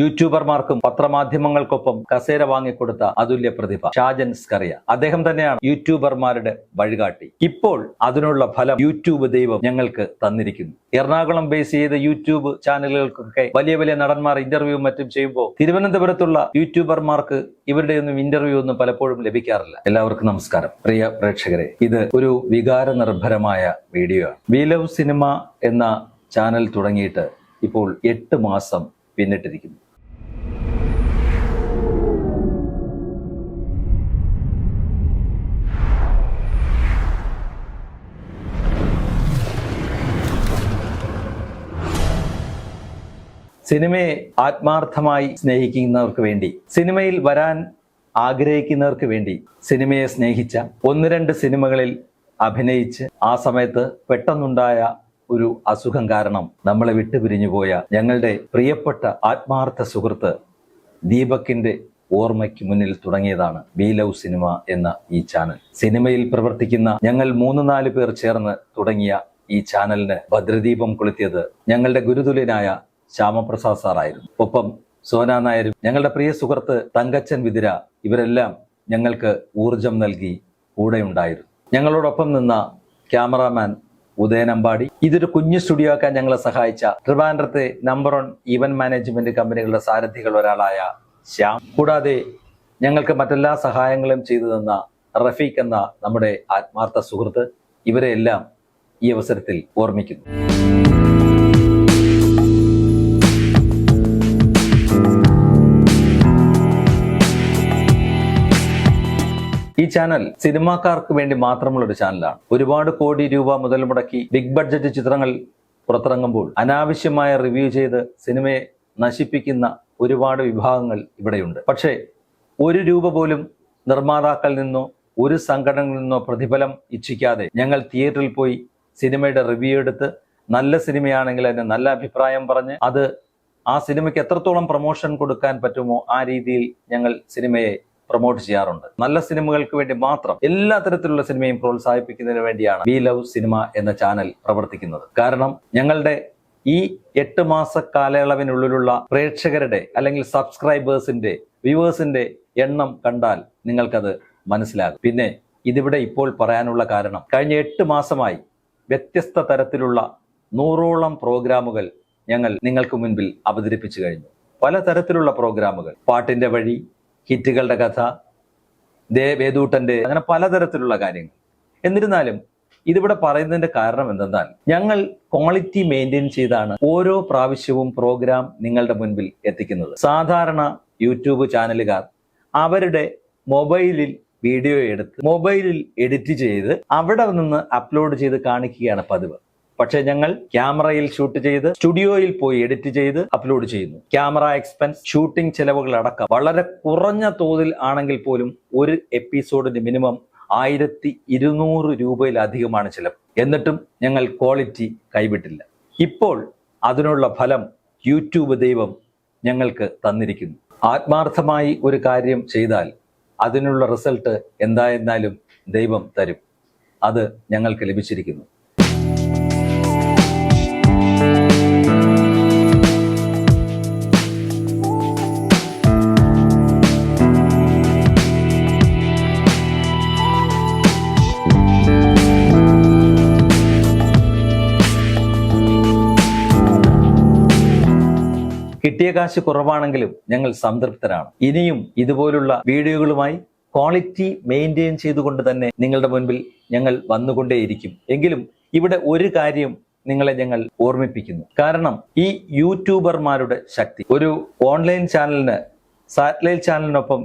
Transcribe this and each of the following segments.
യൂട്യൂബർമാർക്കും പത്രമാധ്യമങ്ങൾക്കൊപ്പം കസേര വാങ്ങിക്കൊടുത്ത അതുല്യ പ്രതിഭ ഷാജൻ സ്കറിയ. അദ്ദേഹം തന്നെയാണ് യൂട്യൂബർമാരുടെ വഴികാട്ടി. ഇപ്പോൾ അതിനുള്ള ഫലം യൂട്യൂബ് ദൈവം ഞങ്ങൾക്ക് തന്നിരിക്കുന്നു. എറണാകുളം ബേസ് ചെയ്ത യൂട്യൂബ് ചാനലുകൾക്കൊക്കെ വലിയ വലിയ നടന്മാർ ഇന്റർവ്യൂ മറ്റും ചെയ്യുമ്പോൾ തിരുവനന്തപുരത്തുള്ള യൂട്യൂബർമാർക്ക് ഇവരുടെ ഒന്നും ഇന്റർവ്യൂ ഒന്നും പലപ്പോഴും ലഭിക്കാറില്ല. എല്ലാവർക്കും നമസ്കാരം. പ്രിയ പ്രേക്ഷകരെ ഇത് ഒരു വികാര നിർഭരമായ വീഡിയോ ആണ്. വി ലവ് സിനിമ എന്ന ചാനൽ തുടങ്ങിയിട്ട് ഇപ്പോൾ എട്ട് മാസം പിന്നിട്ടിരിക്കുന്നു. സിനിമയെ ആത്മാർത്ഥമായി സ്നേഹിക്കുന്നവർക്ക് വേണ്ടി സിനിമയിൽ വരാൻ ആഗ്രഹിക്കുന്നവർക്ക് വേണ്ടി സിനിമയെ സ്നേഹിച്ച ഒന്ന് രണ്ട് സിനിമകളിൽ അഭിനയിച്ച് ആ സമയത്ത് പെട്ടെന്നുണ്ടായ ഒരു അസുഖം കാരണം നമ്മളെ വിട്ടുപിരിഞ്ഞു പോയ ഞങ്ങളുടെ പ്രിയപ്പെട്ട ആത്മാർത്ഥ സുഹൃത്ത് ദീപക്കിന്റെ ഓർമ്മയ്ക്ക് മുന്നിൽ തുടങ്ങിയതാണ് ബി ലവ് സിനിമ എന്ന ഈ ചാനൽ. സിനിമയിൽ പ്രവർത്തിക്കുന്ന ഞങ്ങൾ മൂന്ന് നാല് പേർ ചേർന്ന് തുടങ്ങിയ ഈ ചാനലിന് ഭദ്രദീപം കൊളുത്തിയത് ഞങ്ങളുടെ ഗുരുതുല്യനായ ശ്യാമപ്രസാദ് സാറായിരുന്നു. ഒപ്പം സോന നായരും ഞങ്ങളുടെ പ്രിയ സുഹൃത്ത് തങ്കച്ചൻ വിതിര ഇവരെല്ലാം ഞങ്ങൾക്ക് ഊർജം നൽകി കൂടെയുണ്ടായിരുന്നു. ഞങ്ങളോടൊപ്പം നിന്ന ക്യാമറാമാൻ ഉദയനമ്പാടി ഇതൊരു കുഞ്ഞു സ്റ്റുഡിയോ ആക്കാൻ ഞങ്ങളെ സഹായിച്ച ട്രിവാൻഡ്രത്തെ നമ്പർ വൺ ഇവന്റ് മാനേജ്മെന്റ് കമ്പനികളുടെ സാരഥികൾ ഒരാളായ ശ്യാം. കൂടാതെ ഞങ്ങൾക്ക് മറ്റെല്ലാ സഹായങ്ങളും ചെയ്തു തന്ന റഫീഖ് എന്ന നമ്മുടെ ആത്മാർത്ഥ സുഹൃത്ത് ഇവരെല്ലാം ഈ അവസരത്തിൽ ഓർമ്മിക്കുന്നു. ചാനൽ സിനിമാക്കാർക്ക് വേണ്ടി മാത്രമുള്ള ഒരു ചാനലാണ് ഒരുപാട് കോടി രൂപ മുതൽ മുടക്കി ബിഗ് ബഡ്ജറ്റ് ചിത്രങ്ങൾ പുറത്തിറങ്ങുമ്പോൾ അനാവശ്യമായ റിവ്യൂ ചെയ്ത് സിനിമയെ നശിപ്പിക്കുന്ന ഒരുപാട് വിഭാഗങ്ങൾ ഇവിടെയുണ്ട്. പക്ഷേ ഒരു രൂപ പോലും നിർമ്മാതാക്കളിൽ നിന്നോ ഒരു സംഘടനകളിൽ നിന്നോ പ്രതിഫലം ഇച്ഛിക്കാതെ ഞങ്ങൾ തിയേറ്ററിൽ പോയി സിനിമയുടെ റിവ്യൂ എടുത്ത് നല്ല സിനിമയാണെങ്കിൽ അതിന് നല്ല അഭിപ്രായം പറഞ്ഞ് അത് ആ സിനിമയ്ക്ക് എത്രത്തോളം പ്രൊമോഷൻ കൊടുക്കാൻ പറ്റുമോ ആ രീതിയിൽ ഞങ്ങൾ സിനിമയെ പ്രൊമോട്ട് ചെയ്യാറുണ്ട്. നല്ല സിനിമകൾക്ക് വേണ്ടി മാത്രം എല്ലാ തരത്തിലുള്ള സിനിമയും പ്രോത്സാഹിപ്പിക്കുന്നതിന് വേണ്ടിയാണ് വി ലവ് സിനിമ എന്ന ചാനൽ പ്രവർത്തിക്കുന്നത്. കാരണം ഞങ്ങളുടെ ഈ എട്ട് മാസ കാലയളവിനുള്ളിലുള്ള പ്രേക്ഷകരുടെ അല്ലെങ്കിൽ സബ്സ്ക്രൈബേഴ്സിന്റെ വ്യൂവേഴ്സിന്റെ എണ്ണം കണ്ടാൽ നിങ്ങൾക്കത് മനസ്സിലാകും. പിന്നെ ഇതിവിടെ ഇപ്പോൾ പറയാനുള്ള കാരണം കഴിഞ്ഞ എട്ട് മാസമായി വ്യത്യസ്ത തരത്തിലുള്ള നൂറോളം പ്രോഗ്രാമുകൾ ഞങ്ങൾ നിങ്ങൾക്ക് മുൻപിൽ അവതരിപ്പിച്ചു കഴിഞ്ഞു. പല തരത്തിലുള്ള പ്രോഗ്രാമുകൾ. പാട്ടിന്റെ വഴി ഹിറ്റുകളുടെ കഥ വേദൂട്ടന്റെ അങ്ങനെ പലതരത്തിലുള്ള കാര്യങ്ങൾ. എന്നിരുന്നാലും ഇതിവിടെ പറയുന്നതിന്റെ കാരണം എന്തെന്നാൽ ഞങ്ങൾ ക്വാളിറ്റി മെയിന്റെയിൻ ചെയ്താണ് ഓരോ പ്രാവശ്യവും പ്രോഗ്രാം നിങ്ങളുടെ മുൻപിൽ എത്തിക്കുന്നത്. സാധാരണ യൂട്യൂബ് ചാനലുകാർ അവരുടെ മൊബൈലിൽ വീഡിയോ എടുത്ത് മൊബൈലിൽ എഡിറ്റ് ചെയ്ത് അവിടെ നിന്ന് അപ്ലോഡ് ചെയ്ത് കാണിക്കുകയാണ് പതിവ്. പക്ഷെ ഞങ്ങൾ ക്യാമറയിൽ ഷൂട്ട് ചെയ്ത് സ്റ്റുഡിയോയിൽ പോയി എഡിറ്റ് ചെയ്ത് അപ്ലോഡ് ചെയ്യുന്നു. ക്യാമറ എക്സ്പെൻസ് ഷൂട്ടിംഗ് ചെലവുകൾ അടക്കം വളരെ കുറഞ്ഞ തോതിൽ ആണെങ്കിൽ പോലും ഒരു എപ്പിസോഡിന് മിനിമം ആയിരത്തി ഇരുന്നൂറ് രൂപയിലധികമാണ് ചിലവ്. എന്നിട്ടും ഞങ്ങൾ ക്വാളിറ്റി കൈവിട്ടില്ല. ഇപ്പോൾ അതിനുള്ള ഫലം യൂട്യൂബ് ദൈവം ഞങ്ങൾക്ക് തന്നിരിക്കുന്നു. ആത്മാർത്ഥമായി ഒരു കാര്യം ചെയ്താൽ അതിനുള്ള റിസൾട്ട് എന്തായിരുന്നാലും ദൈവം തരും. അത് ഞങ്ങൾക്ക് ലഭിച്ചിരിക്കുന്നു. കിട്ടിയ കാശ് കുറവാണെങ്കിലും ഞങ്ങൾ സംതൃപ്തരാണ്. ഇനിയും ഇതുപോലുള്ള വീഡിയോകളുമായി ക്വാളിറ്റി മെയിന്റെയിൻ ചെയ്തുകൊണ്ട് തന്നെ നിങ്ങളുടെ മുൻപിൽ ഞങ്ങൾ വന്നുകൊണ്ടേയിരിക്കും. എങ്കിലും ഇവിടെ ഒരു കാര്യം നിങ്ങളെ ഞങ്ങൾ ഓർമ്മിപ്പിക്കുന്നു. കാരണം ഈ യൂട്യൂബർമാരുടെ ശക്തി. ഒരു ഓൺലൈൻ ചാനലിന് സാറ്റലൈറ്റ് ചാനലിനൊപ്പം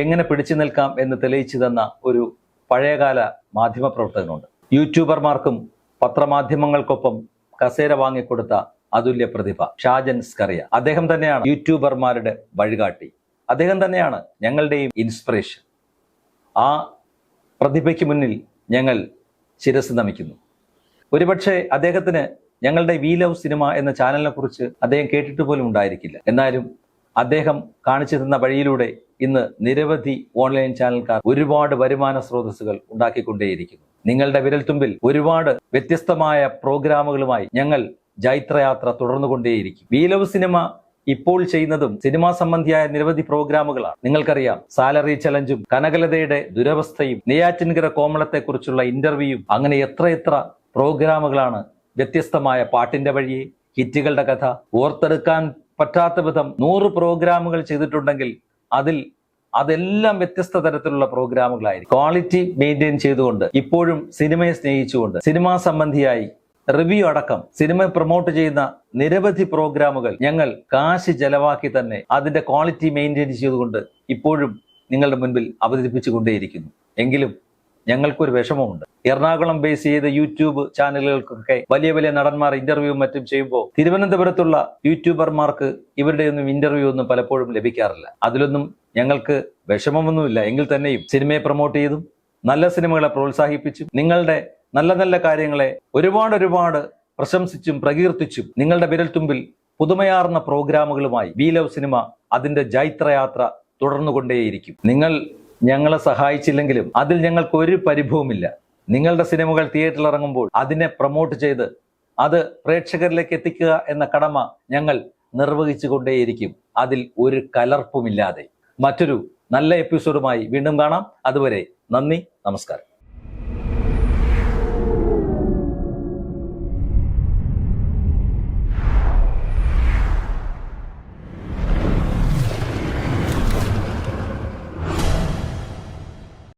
എങ്ങനെ പിടിച്ചു നിൽക്കാം എന്ന് തെളിയിച്ചു തന്ന ഒരു പഴയകാല മാധ്യമ പ്രവർത്തകനുണ്ട് യൂട്യൂബർമാർക്കും പത്രമാധ്യമങ്ങൾക്കൊപ്പം കസേര വാങ്ങിക്കൊടുത്ത അതുല്യ പ്രതിഭ ഷാജൻ സ്കറിയ. അദ്ദേഹം തന്നെയാണ് യൂട്യൂബർമാരുടെ വഴികാട്ടി. അദ്ദേഹം തന്നെയാണ് ഞങ്ങളുടെയും ഇൻസ്പിറേഷൻ. ആ പ്രതിഭയ്ക്ക് മുന്നിൽ ഞങ്ങൾ ശിരസ് നമിക്കുന്നു. ഒരുപക്ഷെ അദ്ദേഹത്തിന് ഞങ്ങളുടെ വി ലവ് സിനിമ എന്ന ചാനലിനെ കുറിച്ച് അദ്ദേഹം കേട്ടിട്ട് പോലും ഉണ്ടായിരിക്കില്ല. എന്നാലും അദ്ദേഹം കാണിച്ചു തന്ന വഴിയിലൂടെ ഇന്ന് നിരവധി ഓൺലൈൻ ചാനൽക്കാർ ഒരുപാട് വരുമാന സ്രോതസ്സുകൾ ഉണ്ടാക്കിക്കൊണ്ടേയിരിക്കുന്നു. നിങ്ങളുടെ വിരൽത്തുമ്പിൽ ഒരുപാട് വ്യത്യസ്തമായ പ്രോഗ്രാമുകളുമായി ഞങ്ങൾ ജൈത്രയാത്ര തുടർന്നുകൊണ്ടേയിരിക്കും. വി ലവ് സിനിമ ഇപ്പോൾ ചെയ്യുന്നതും സിനിമാ സംബന്ധിയായ നിരവധി പ്രോഗ്രാമുകളാണ്. നിങ്ങൾക്കറിയാം സാലറി ചലഞ്ചും കനകലതയുടെ ദുരവസ്ഥയും നെയ്യാറ്റിൻകര കോമളത്തെക്കുറിച്ചുള്ള ഇന്റർവ്യൂയും അങ്ങനെ എത്രയെത്ര പ്രോഗ്രാമുകളാണ് വ്യത്യസ്തമായ പാട്ടിന്റെ വഴിയെ ഹിറ്റുകളുടെ കഥ ഓർത്തെടുക്കാൻ പറ്റാത്ത വിധം നൂറ് പ്രോഗ്രാമുകൾ ചെയ്തിട്ടുണ്ടെങ്കിൽ അതിൽ അതെല്ലാം വ്യത്യസ്ത തരത്തിലുള്ള പ്രോഗ്രാമുകളായിരിക്കും. ക്വാളിറ്റി മെയിന്റെയിൻ ചെയ്തുകൊണ്ട് ഇപ്പോഴും സിനിമയെ സ്നേഹിച്ചുകൊണ്ട് സിനിമാ സംബന്ധിയായി റിവ്യൂ അടക്കം സിനിമ പ്രൊമോട്ട് ചെയ്യുന്ന നിരവധി പ്രോഗ്രാമുകൾ ഞങ്ങൾ കാശ് ചെലവാക്കി തന്നെ അതിന്റെ ക്വാളിറ്റി മെയിന്റെയിൻ ചെയ്തുകൊണ്ട് ഇപ്പോഴും നിങ്ങളുടെ മുൻപിൽ അവതരിപ്പിച്ചുകൊണ്ടേയിരിക്കുന്നു. എങ്കിലും ഞങ്ങൾക്കൊരു വിഷമമുണ്ട്. എറണാകുളം ബേസ് ചെയ്ത യൂട്യൂബ് ചാനലുകൾക്കൊക്കെ വലിയ വലിയ നടന്മാർ ഇന്റർവ്യൂ മറ്റും ചെയ്യുമ്പോൾ തിരുവനന്തപുരത്തുള്ള യൂട്യൂബർമാർക്ക് ഇവരുടെ ഒന്നും ഇന്റർവ്യൂ ഒന്നും പലപ്പോഴും ലഭിക്കാറില്ല. അതിലൊന്നും ഞങ്ങൾക്ക് വിഷമമൊന്നുമില്ല. എങ്കിൽ തന്നെയും സിനിമയെ പ്രൊമോട്ട് ചെയ്തും നല്ല സിനിമകളെ പ്രോത്സാഹിപ്പിച്ചും നിങ്ങളുടെ നല്ല നല്ല കാര്യങ്ങളെ ഒരുപാട് ഒരുപാട് പ്രശംസിച്ചും പ്രകീർത്തിച്ചും നിങ്ങളുടെ വിരൽത്തുമ്പിൽ പുതുമയാർന്ന പ്രോഗ്രാമുകളുമായി വി ലവ് സിനിമ അതിന്റെ ജൈത്രയാത്ര തുടർന്നുകൊണ്ടേയിരിക്കും. നിങ്ങൾ ഞങ്ങളെ സഹായിച്ചില്ലെങ്കിലും അതിൽ ഞങ്ങൾക്ക് ഒരു പരിഭവമില്ല. നിങ്ങളുടെ സിനിമകൾ തിയേറ്ററിൽ ഇറങ്ങുമ്പോൾ അതിനെ പ്രൊമോട്ട് ചെയ്ത് അത് പ്രേക്ഷകരിലേക്ക് എത്തിക്കുക എന്ന കടമ ഞങ്ങൾ നിർവഹിച്ചു കൊണ്ടേയിരിക്കും അതിൽ ഒരു കലർപ്പുമില്ലാതെ. മറ്റൊരു നല്ല എപ്പിസോഡുമായി വീണ്ടും കാണാം. അതുവരെ നന്ദി നമസ്കാരം.